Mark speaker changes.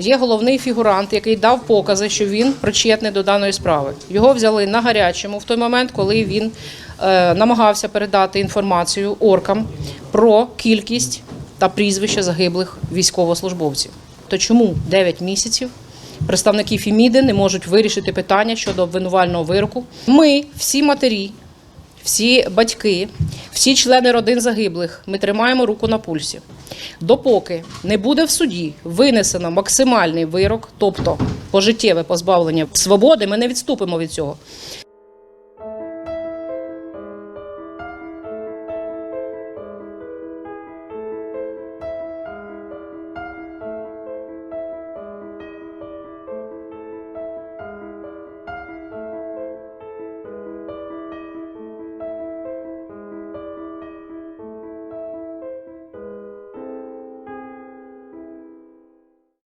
Speaker 1: Є головний фігурант, який дав покази, що він причетний до даної справи. Його взяли на гарячому в той момент, коли він е, намагався передати інформацію оркам про кількість та прізвища загиблих військовослужбовців. То чому 9 місяців представники Фіміди не можуть вирішити питання щодо обвинувального вироку? Ми, всі матері, всі батьки, всі члени родин загиблих, ми тримаємо руку на пульсі. Допоки не буде в суді винесено максимальний вирок, тобто пожиттєве позбавлення свободи, ми не відступимо від цього.